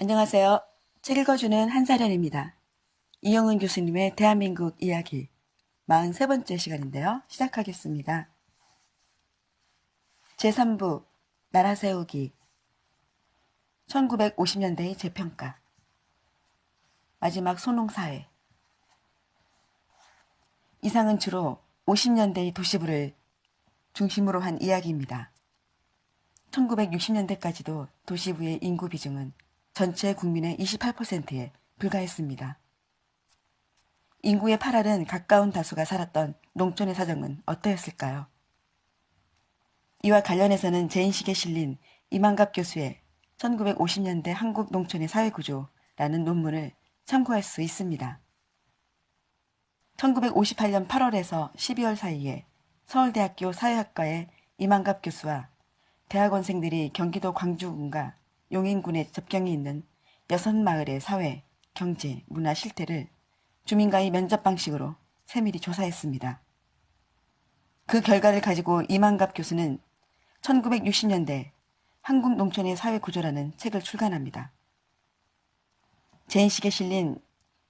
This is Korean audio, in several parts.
안녕하세요. 책 읽어주는 한사련입니다. 이영은 교수님의 대한민국 이야기 43번째 시간인데요. 시작하겠습니다. 제3부 나라 세우기 1950년대의 재평가 마지막 소농사회 이상은 주로 50년대의 도시부를 중심으로 한 이야기입니다. 1960년대까지도 도시부의 인구 비중은 전체 국민의 28%에 불과했습니다. 인구의 8할은 가까운 다수가 살았던 농촌의 사정은 어떠했을까요? 이와 관련해서는 제 인식에 실린 이만갑 교수의 1950년대 한국 농촌의 사회구조라는 논문을 참고할 수 있습니다. 1958년 8월에서 12월 사이에 서울대학교 사회학과의 이만갑 교수와 대학원생들이 경기도 광주군과 용인군에 접경이 있는 여섯 마을의 사회, 경제, 문화 실태를 주민과의 면접 방식으로 세밀히 조사했습니다. 그 결과를 가지고 이만갑 교수는 1960년대 한국 농촌의 사회 구조라는 책을 출간합니다. 제 인식에 실린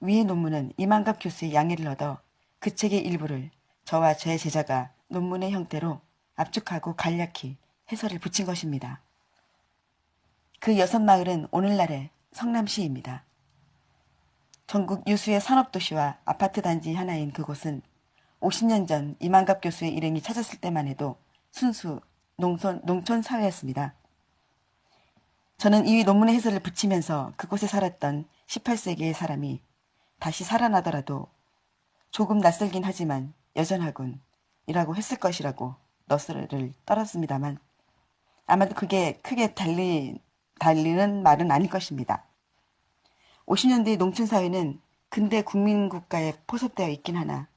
위의 논문은 이만갑 교수의 양해를 얻어 그 책의 일부를 저와 제 제자가 논문의 형태로 압축하고 간략히 해설을 붙인 것입니다. 그 여섯 마을은 오늘날의 성남시입니다. 전국 유수의 산업도시와 아파트 단지 하나인 그곳은 50년 전 이만갑 교수의 일행이 찾았을 때만 해도 순수 농촌, 농촌 사회였습니다. 저는 이 논문의 해설을 붙이면서 그곳에 살았던 18세기의 사람이 다시 살아나더라도 조금 낯설긴 하지만 여전하군 이라고 했을 것이라고 너스를 떨었습니다만 아마도 그게 크게 달리, 달리는 말은 아닐 것입니다. 50년대의 농촌사회는 근대 국민국가에 포섭되어 있긴 하나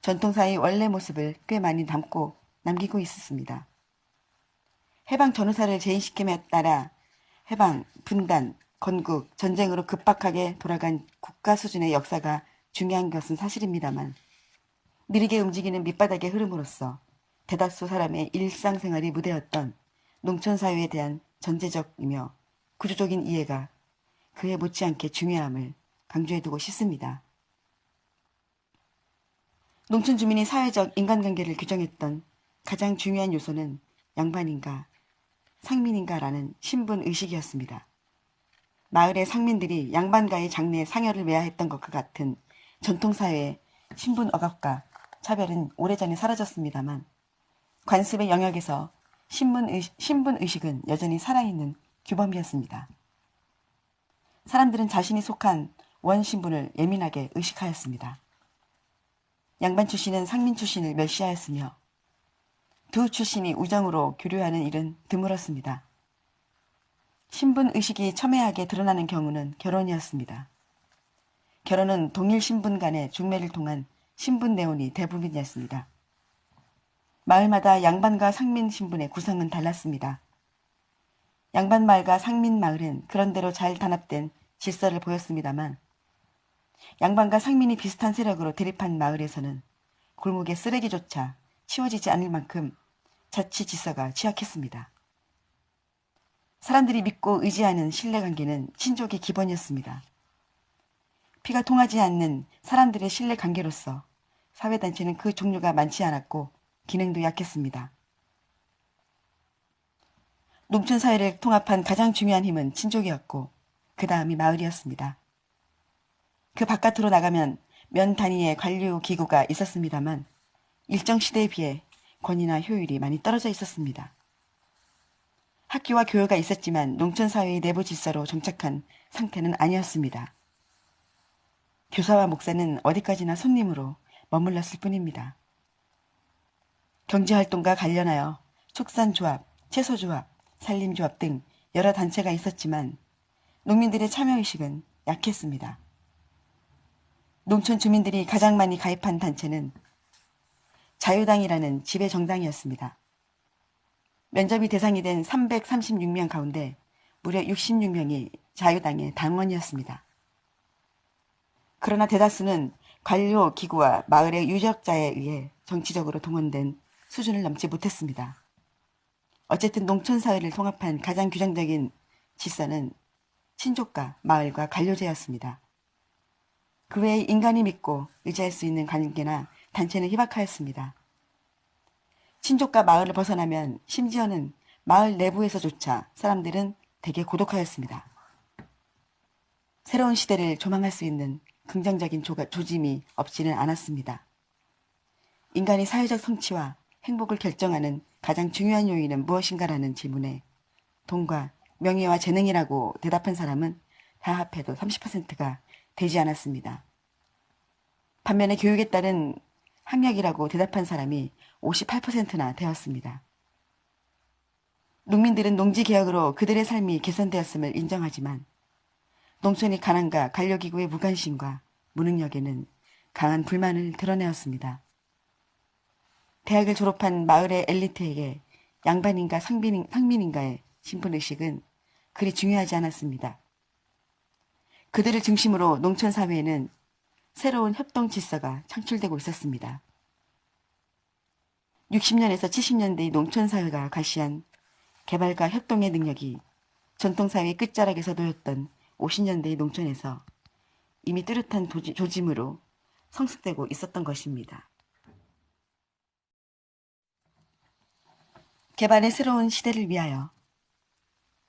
전통사회의 원래 모습을 꽤 많이 담고 남기고 있었습니다. 해방 전후사를 재인식함에 따라 해방, 분단, 건국, 전쟁으로 급박하게 돌아간 국가 수준의 역사가 중요한 것은 사실입니다만 느리게 움직이는 밑바닥의 흐름으로서 대다수 사람의 일상생활이 무대였던 농촌사회에 대한 전제적이며 구조적인 이해가 그에 못지않게 중요함을 강조해두고 싶습니다. 농촌 주민이 사회적 인간관계를 규정했던 가장 중요한 요소는 양반인가 상민인가라는 신분 의식이었습니다. 마을의 상민들이 양반과의 장래에 상여를 매야 했던 것과 같은 전통사회의 신분 억압과 차별은 오래전에 사라졌습니다만 관습의 영역에서 신분, 의식, 신분 의식은 여전히 살아있는 규범이었습니다. 사람들은 자신이 속한 원 신분을 예민하게 의식하였습니다. 양반 출신은 상민 출신을 멸시하였으며 두 출신이 우정으로 교류하는 일은 드물었습니다. 신분 의식이 첨예하게 드러나는 경우는 결혼이었습니다. 결혼은 동일 신분 간의 중매를 통한 신분 내혼이 대부분이었습니다. 마을마다 양반과 상민 신분의 구성은 달랐습니다. 양반 마을과 상민 마을은 그런대로 잘 단합된 질서를 보였습니다만 양반과 상민이 비슷한 세력으로 대립한 마을에서는 골목의 쓰레기조차 치워지지 않을 만큼 자치 질서가 취약했습니다. 사람들이 믿고 의지하는 신뢰관계는 신족의 기본이었습니다. 피가 통하지 않는 사람들의 신뢰관계로서 사회단체는 그 종류가 많지 않았고 기능도 약했습니다. 농촌 사회를 통합한 가장 중요한 힘은 친족이었고 그 다음이 마을이었습니다. 그 바깥으로 나가면 면 단위의 관료 기구가 있었습니다만 일정 시대에 비해 권위나 효율이 많이 떨어져 있었습니다. 학교와 교회가 있었지만 농촌 사회의 내부 질서로 정착한 상태는 아니었습니다. 교사와 목사는 어디까지나 손님으로 머물렀을 뿐입니다. 경제활동과 관련하여 축산조합, 채소조합, 산림조합 등 여러 단체가 있었지만 농민들의 참여의식은 약했습니다. 농촌 주민들이 가장 많이 가입한 단체는 자유당이라는 지배 정당이었습니다. 면접이 대상이 된 336명 가운데 무려 66명이 자유당의 당원이었습니다. 그러나 대다수는 관료 기구와 마을의 유적자에 의해 정치적으로 동원된 수준을 넘지 못했습니다. 어쨌든 농촌 사회를 통합한 가장 규정적인 질서는 친족과 마을과 관료제였습니다. 그 외에 인간이 믿고 의지할 수 있는 관계나 단체는 희박하였습니다. 친족과 마을을 벗어나면 심지어는 마을 내부에서조차 사람들은 되게 고독하였습니다. 새로운 시대를 조망할 수 있는 긍정적인 조, 조짐이 없지는 않았습니다. 인간의 사회적 성취와 행복을 결정하는 가장 중요한 요인은 무엇인가라는 질문에 돈과 명예와 재능이라고 대답한 사람은 다 합해도 30%가 되지 않았습니다. 반면에 교육에 따른 학력이라고 대답한 사람이 58%나 되었습니다. 농민들은 농지개혁으로 그들의 삶이 개선되었음을 인정하지만 농촌의 가난과 관료기구의 무관심과 무능력에는 강한 불만을 드러내었습니다. 대학을 졸업한 마을의 엘리트에게 양반인가 상빈인, 상민인가의 신분의식은 그리 중요하지 않았습니다. 그들을 중심으로 농촌 사회에는 새로운 협동 질서가 창출되고 있었습니다. 60년에서 70년대의 농촌 사회가 가시한 개발과 협동의 능력이 전통사회의 끝자락에서 놓였던 50년대의 농촌에서 이미 뚜렷한 조짐으로 성숙되고 있었던 것입니다. 개발의 새로운 시대를 위하여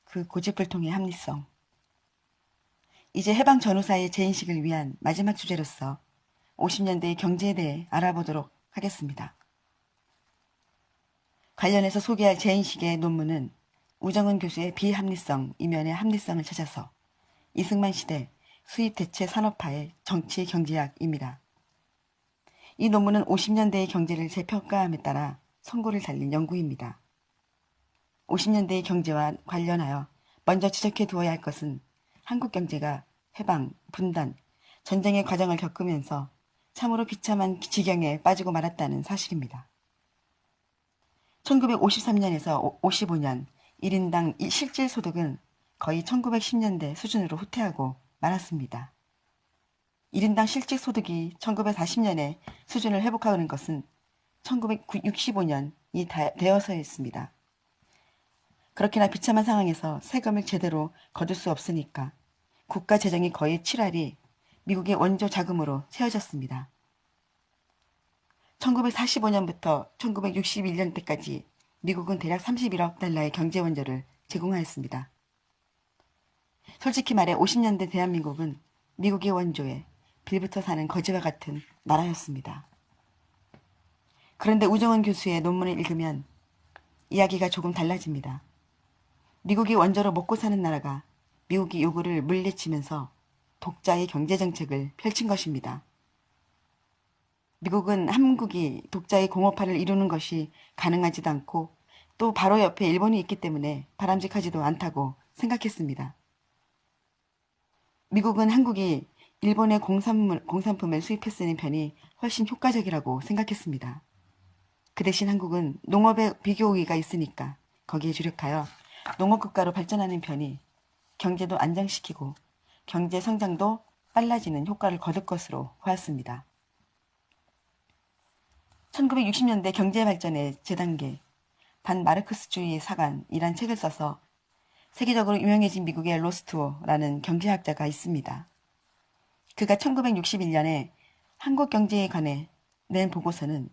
그 고집불통의 합리성 이제 해방 전후 사의 재인식을 위한 마지막 주제로서 50년대의 경제에 대해 알아보도록 하겠습니다. 관련해서 소개할 재인식의 논문은 우정은 교수의 비합리성 이면의 합리성을 찾아서 이승만 시대 수입 대체 산업화의 정치 경제학입니다. 이 논문은 50년대의 경제를 재평가함에 따라 선고를 달린 연구입니다. 50년대의 경제와 관련하여 먼저 지적해 두어야 할 것은 한국 경제가 해방, 분단, 전쟁의 과정을 겪으면서 참으로 비참한 지경에 빠지고 말았다는 사실입니다. 1953년에서 55년 1인당 실질 소득은 거의 1910년대 수준으로 후퇴하고 말았습니다. 1인당 실질 소득이 1940년에 수준을 회복하는 것은 1965년이 되어서였습니다. 그렇게나 비참한 상황에서 세금을 제대로 거둘 수 없으니까 국가 재정이 거의 7할이 미국의 원조 자금으로 세워졌습니다. 1945년부터 1961년 때까지 미국은 대략 31억 달러의 경제 원조를 제공하였습니다. 솔직히 말해 50년대 대한민국은 미국의 원조에 빌부터 사는 거지와 같은 나라였습니다. 그런데 우정원 교수의 논문을 읽으면 이야기가 조금 달라집니다. 미국이 원조로 먹고 사는 나라가 미국이 요구를 물리치면서 독자의 경제정책을 펼친 것입니다. 미국은 한국이 독자의 공업화를 이루는 것이 가능하지도 않고 또 바로 옆에 일본이 있기 때문에 바람직하지도 않다고 생각했습니다. 미국은 한국이 일본의 공산물, 공산품을 수입했으는 편이 훨씬 효과적이라고 생각했습니다. 그 대신 한국은 농업에 비교 우위가 있으니까 거기에 주력하여 농업국가로 발전하는 편이 경제도 안정시키고 경제 성장도 빨라지는 효과를 거둘 것으로 보았습니다. 1960년대 경제 발전의 재단계 반 마르크스주의 사관이란 책을 써서 세계적으로 유명해진 미국의 로스트워라는 경제학자가 있습니다. 그가 1961년에 한국 경제에 관해 낸 보고서는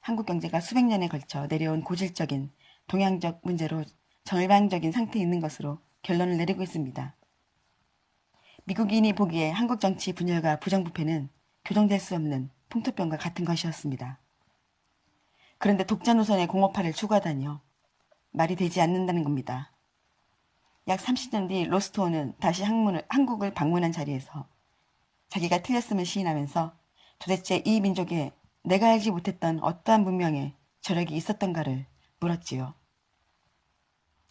한국 경제가 수백 년에 걸쳐 내려온 고질적인 동양적 문제로 절망적인 상태에 있는 것으로 결론을 내리고 있습니다. 미국인이 보기에 한국 정치 분열과 부정부패는 교정될 수 없는 풍토병과 같은 것이었습니다. 그런데 독자 노선의 공업화를 추구하다니요. 말이 되지 않는다는 겁니다. 약 30년 뒤 로스토어는 다시 항문을, 한국을 방문한 자리에서 자기가 틀렸음을 시인하면서 도대체 이 민족에 내가 알지 못했던 어떠한 문명에 저력이 있었던가를 물었지요.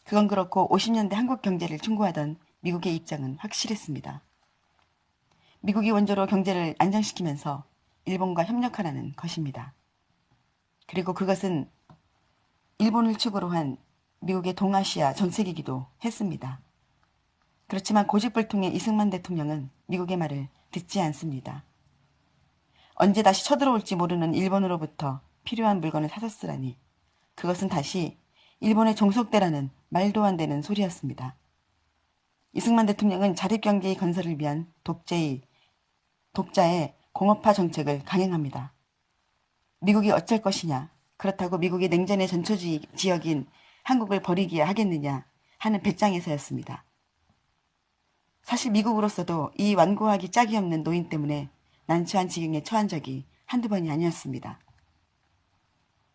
그건 그렇고 50년대 한국 경제를 충고하던 미국의 입장은 확실했습니다. 미국이 원조로 경제를 안정시키면서 일본과 협력하라는 것입니다. 그리고 그것은 일본을 축으로 한 미국의 동아시아 정책이기도 했습니다. 그렇지만 고집불통의 이승만 대통령은 미국의 말을 듣지 않습니다. 언제 다시 쳐들어올지 모르는 일본으로부터 필요한 물건을 사서 쓰라니 그것은 다시 일본의 종속대라는 말도 안 되는 소리였습니다. 이승만 대통령은 자립경제의 건설을 위한 독재의, 독자의 공업화 정책을 강행합니다. 미국이 어쩔 것이냐, 그렇다고 미국이 냉전의 전초지 지역인 한국을 버리기야 하겠느냐 하는 배짱에서였습니다. 사실 미국으로서도 이 완고하기 짝이 없는 노인 때문에 난처한 지경에 처한 적이 한두 번이 아니었습니다.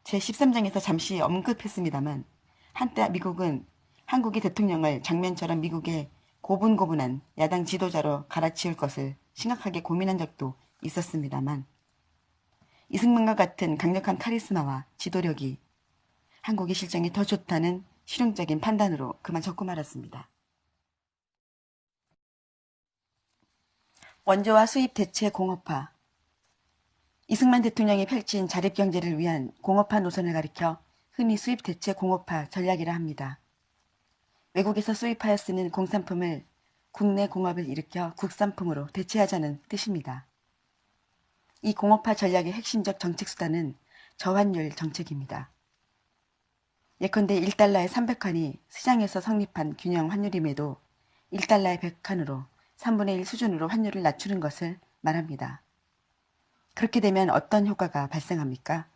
제 13장에서 잠시 언급했습니다만 한때 미국은 한국의 대통령을 장면처럼 미국의 고분고분한 야당 지도자로 갈아치울 것을 심각하게 고민한 적도 있었습니다만 이승만과 같은 강력한 카리스마와 지도력이 한국의 실정이 더 좋다는 실용적인 판단으로 그만 적고 말았습니다. 원조와 수입 대체 공업화 이승만 대통령이 펼친 자립경제를 위한 공업화 노선을 가리켜 흔히 수입 대체 공업화 전략이라 합니다. 외국에서 수입하여 쓰는 공산품을 국내 공업을 일으켜 국산품으로 대체하자는 뜻입니다. 이 공업화 전략의 핵심적 정책 수단은 저환율 정책입니다. 예컨대 1달러에 300칸이 시장에서 성립한 균형 환율임에도 1달러에 100칸으로 3분의 1 수준으로 환율을 낮추는 것을 말합니다. 그렇게 되면 어떤 효과가 발생합니까?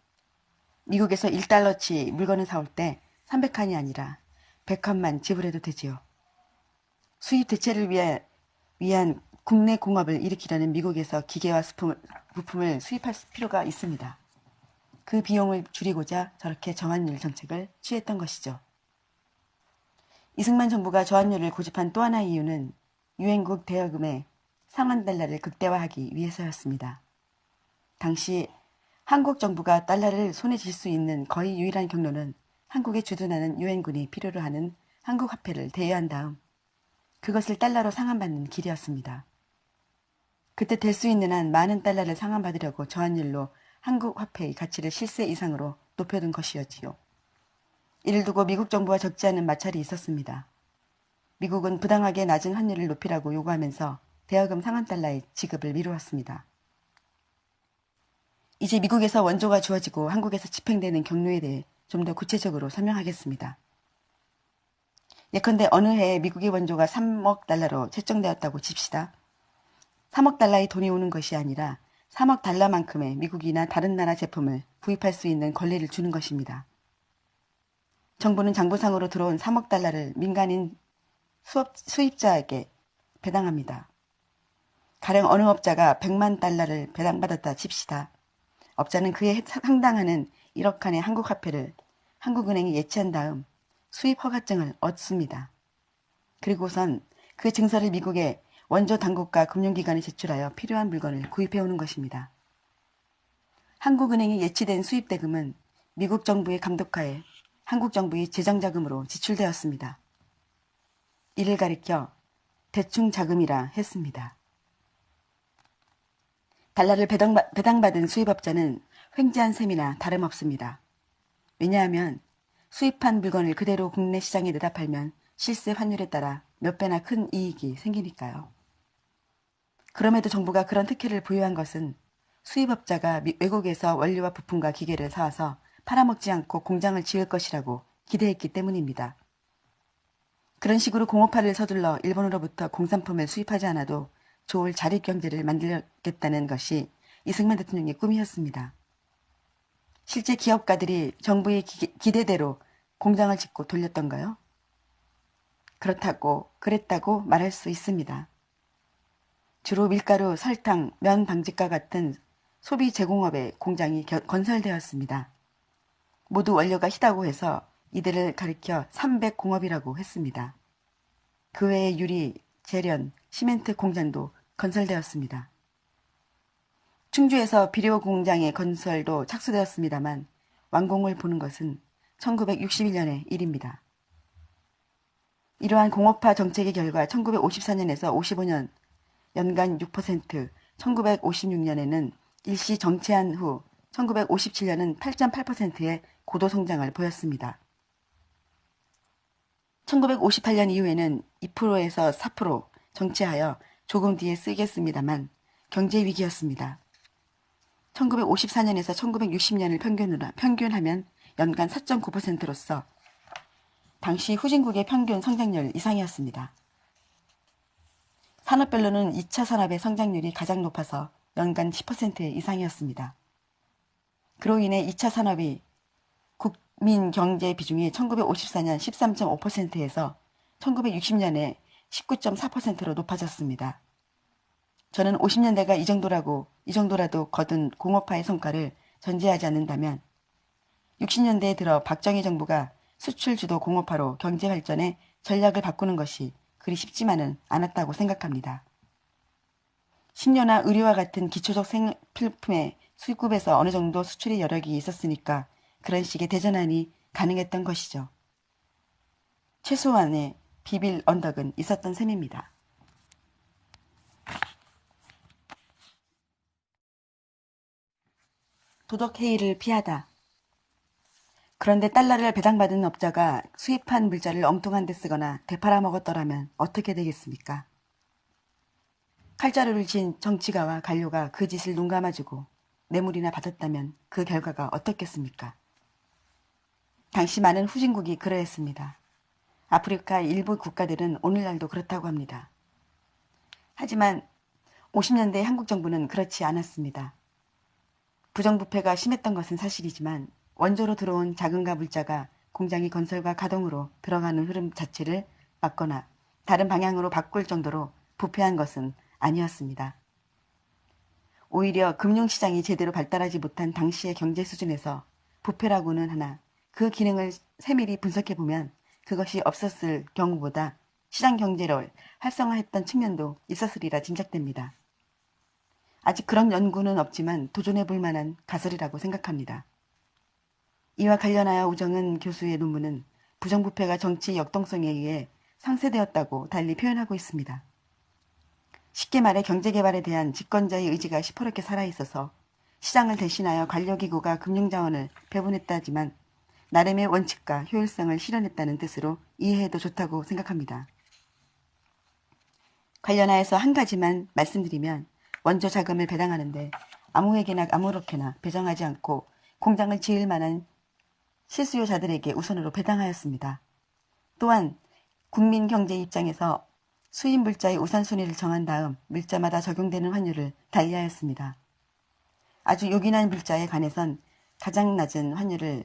미국에서 1달러치 물건을 사올 때 300칸이 아니라 100칸만 지불해도 되지요. 수입 대체를 위해, 위한 국내 공업을 일으키려는 미국에서 기계와 부품을 수입할 필요가 있습니다. 그 비용을 줄이고자 저렇게 저환율 정책을 취했던 것이죠. 이승만 정부가 저환율을 고집한 또 하나의 이유는 유엔국 대여금의 상한 달러를 극대화하기 위해서였습니다. 당시 한국 정부가 달러를 손에 쥘 수 있는 거의 유일한 경로는 한국에 주둔하는 유엔군이 필요로 하는 한국 화폐를 대여한 다음 그것을 달러로 상환받는 길이었습니다. 그때 될 수 있는 한 많은 달러를 상환받으려고 저환율로 한국 화폐의 가치를 실세 이상으로 높여둔 것이었지요. 이를 두고 미국 정부와 적지 않은 마찰이 있었습니다. 미국은 부당하게 낮은 환율을 높이라고 요구하면서 대여금 상한 달러의 지급을 미루었습니다. 이제 미국에서 원조가 주어지고 한국에서 집행되는 경로에 대해 좀 더 구체적으로 설명하겠습니다. 예컨대 어느 해에 미국의 원조가 3억 달러로 책정되었다고 칩시다. 3억 달러의 돈이 오는 것이 아니라 3억 달러만큼의 미국이나 다른 나라 제품을 구입할 수 있는 권리를 주는 것입니다. 정부는 장부상으로 들어온 3억 달러를 민간인 수업, 수입자에게 배당합니다. 가령 어느 업자가 100만 달러를 배당받았다 칩시다. 업자는 그에 상당하는 1억 칸의 한국 화폐를 한국은행에 예치한 다음 수입 허가증을 얻습니다. 그리고선 그 증서를 미국의 원조 당국과 금융기관에 제출하여 필요한 물건을 구입해오는 것입니다. 한국은행에 예치된 수입대금은 미국 정부의 감독하에 한국 정부의 재정자금으로 지출되었습니다. 이를 가리켜 대충 자금이라 했습니다. 달러를 배당받은 수입업자는 횡재한 셈이나 다름없습니다. 왜냐하면 수입한 물건을 그대로 국내 시장에 내다 팔면 실세 환율에 따라 몇 배나 큰 이익이 생기니까요. 그럼에도 정부가 그런 특혜를 부여한 것은 수입업자가 외국에서 원료와 부품과 기계를 사와서 팔아먹지 않고 공장을 지을 것이라고 기대했기 때문입니다. 그런 식으로 공업화를 서둘러 일본으로부터 공산품을 수입하지 않아도 좋을 자립 경제를 만들겠다는 것이 이승만 대통령의 꿈이었습니다. 실제 기업가들이 정부의 기, 대대로 공장을 짓고 돌렸던가요? 그렇다고 그랬다고 말할 수 있습니다. 주로 밀가루, 설탕, 면 방직과 같은 소비 제공업의 공장이 건설되었습니다. 모두 원료가 희다고 해서 이들을 가리켜 300공업이라고 했습니다. 그 외에 유리, 재련, 시멘트 공장도 건설되었습니다. 충주에서 비료 공장의 건설도 착수되었습니다만 완공을 보는 것은 1961년의 일입니다. 이러한 공업화 정책의 결과 1954년에서 55년 연간 6%, 1956년에는 일시 정체한 후 1957년은 8.8%의 고도 성장을 보였습니다. 1958년 이후에는 2%에서 4% 정체하여 조금 뒤에 쓰겠습니다만 경제 위기였습니다. 1954년에서 1960년을 평균으로, 평균하면 연간 4.9%로서 당시 후진국의 평균 성장률 이상이었습니다. 산업별로는 2차 산업의 성장률이 가장 높아서 연간 10% 이상이었습니다. 그로 인해 2차 산업이 국 민 경제 비중이 1954년 13.5%에서 1960년에 19.4%로 높아졌습니다. 저는 50년대가 이 정도라고, 이 정도라도 거둔 공업화의 성과를 전제하지 않는다면 60년대에 들어 박정희 정부가 수출 주도 공업화로 경제 발전에 전략을 바꾸는 것이 그리 쉽지만은 않았다고 생각합니다. 식료나 의료와 같은 기초적 생필품의 수급에서 어느 정도 수출의 여력이 있었으니까 그런 식의 대전환이 가능했던 것이죠. 최소한의 비빌 언덕은 있었던 셈입니다. 도덕 해이를 피하다. 그런데 달러를 배당받은 업자가 수입한 물자를 엉뚱한 데 쓰거나 되팔아 먹었더라면 어떻게 되겠습니까? 칼자루를 쥔 정치가와 관료가 그 짓을 눈감아주고 뇌물이나 받았다면 그 결과가 어떻겠습니까? 당시 많은 후진국이 그러했습니다. 아프리카 일부 국가들은 오늘날도 그렇다고 합니다. 하지만 50년대 한국 정부는 그렇지 않았습니다. 부정부패가 심했던 것은 사실이지만 원조로 들어온 자금과 물자가 공장의 건설과 가동으로 들어가는 흐름 자체를 막거나 다른 방향으로 바꿀 정도로 부패한 것은 아니었습니다. 오히려 금융시장이 제대로 발달하지 못한 당시의 경제 수준에서 부패라고는 하나 그 기능을 세밀히 분석해 보면 그것이 없었을 경우보다 시장 경제를 활성화했던 측면도 있었으리라 짐작됩니다. 아직 그런 연구는 없지만 도전해 볼 만한 가설이라고 생각합니다. 이와 관련하여 우정은 교수의 논문은 부정부패가 정치 역동성에 의해 상쇄되었다고 달리 표현하고 있습니다. 쉽게 말해 경제개발에 대한 집권자의 의지가 시퍼렇게 살아있어서 시장을 대신하여 관료기구가 금융자원을 배분했다지만 나름의 원칙과 효율성을 실현했다는 뜻으로 이해해도 좋다고 생각합니다. 관련하여서 한 가지만 말씀드리면 원조 자금을 배당하는데 아무에게나 아무렇게나 배정하지 않고 공장을 지을 만한 실수요자들에게 우선으로 배당하였습니다. 또한 국민 경제 입장에서 수입 물자의 우선순위를 정한 다음 물자마다 적용되는 환율을 달리하였습니다. 아주 요긴한 물자에 관해선 가장 낮은 환율을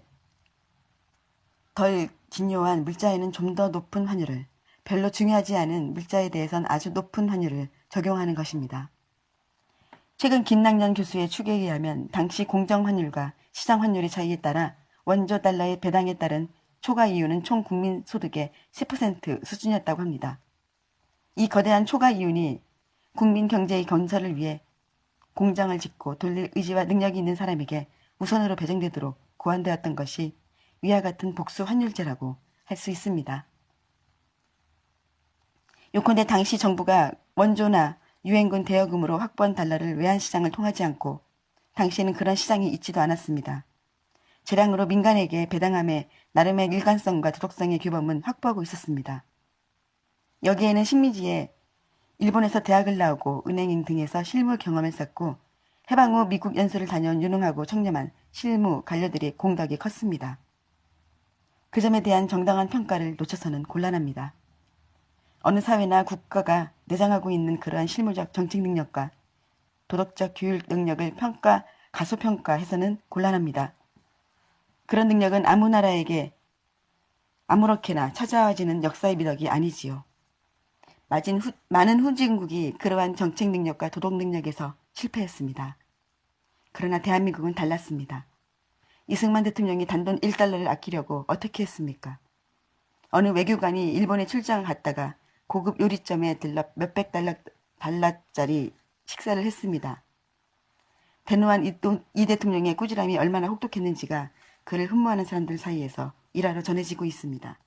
덜 긴요한 물자에는 좀 더 높은 환율을 별로 중요하지 않은 물자에 대해선 아주 높은 환율을 적용하는 것입니다. 최근 김낙년 교수의 추계에 의하면 당시 공정 환율과 시장 환율의 차이에 따라 원조 달러의 배당에 따른 초과 이윤은 총 국민 소득의 10% 수준이었다고 합니다. 이 거대한 초과 이윤이 국민 경제의 건설을 위해 공장을 짓고 돌릴 의지와 능력이 있는 사람에게 우선으로 배정되도록 고안되었던 것이 위와 같은 복수 환율제라고 할 수 있습니다. 요컨대 당시 정부가 원조나 유엔군 대여금으로 확보한 달러를 외환시장을 통하지 않고 당시에는 그런 시장이 있지도 않았습니다. 재량으로 민간에게 배당함에 나름의 일관성과 도덕성의 규범은 확보하고 있었습니다. 여기에는 식민지에 일본에서 대학을 나오고 은행 등에서 실무 경험을 쌓고 해방 후 미국 연수를 다녀온 유능하고 청렴한 실무 관료들의 공덕이 컸습니다. 그 점에 대한 정당한 평가를 놓쳐서는 곤란합니다. 어느 사회나 국가가 내장하고 있는 그러한 실무적 정책 능력과 도덕적 교육 능력을 평가, 가소평가해서는 곤란합니다. 그런 능력은 아무 나라에게 아무렇게나 찾아와지는 역사의 미덕이 아니지요. 후, 많은 후진국이 그러한 정책 능력과 도덕 능력에서 실패했습니다. 그러나 대한민국은 달랐습니다. 이승만 대통령이 단돈 1달러를 아끼려고 어떻게 했습니까? 어느 외교관이 일본에 출장을 갔다가 고급 요리점에 들러 몇백 달러, 달러짜리 식사를 했습니다. 대노한 이, 이 대통령의 꾸지람이 얼마나 혹독했는지가 그를 흠모하는 사람들 사이에서 일하러 전해지고 있습니다.